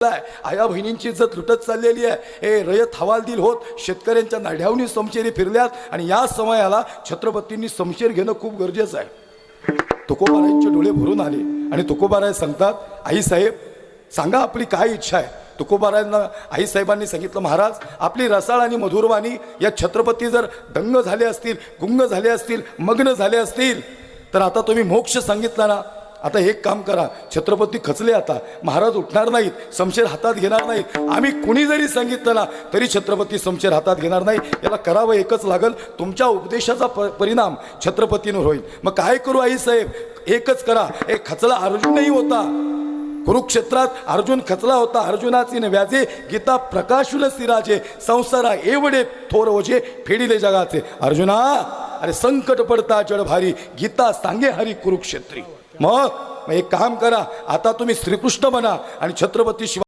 आया बहिणींची इज्जत लुटत चाललेली आहे. हे रयत हवालदिल होत. शेतकऱ्यांच्या नाढ्यावनी समशेरी फिरल्यात आणि या समयाला छत्रपतींनी समशेर घेणं खूप गरजेचं आहे. तुकोबारायांचे डोळे भरून आले आणि तुकोबाराय सांगतात आईसाहेब सांगा आपली काय इच्छा आहे. तुकोबारायांना आईसाहेबांनी सांगितलं महाराज आपली रसाळ आणि मधुरवाणी या छत्रपती जर दंग झाले असतील गुंग झाले असतील मग्न झाले असतील तर आता तुम्ही मोक्ष सांगितला ना. आता एक काम करा छत्रपती खचले आता. महाराज उठणार नाहीत समशेर हातात घेणार नाहीत. आम्ही कुणी जरी सांगितलं ना तरी छत्रपती समशेर हातात घेणार नाही. याला करावं एकच लागल तुमच्या उपदेशाचा प परिणाम छत्रपतींवर होईल. मग काय करू आई साहेब? एकच करा. एक खचला अर्जुनही होता. कुरुक्षेत्रात अर्जुन खचला होता. अर्जुनाची व्याजे गीता प्रकाशुल सिराजे संसारा एवढे थोर ओझे फेडिले जगाचे. अर्जुना अरे संकट पडता जड भारी गीता सांगे हरी कुरुक्षेत्री. मग एक काम करा. आता तुम्ही श्रीकृष्ण बना आणि छत्रपती शिवा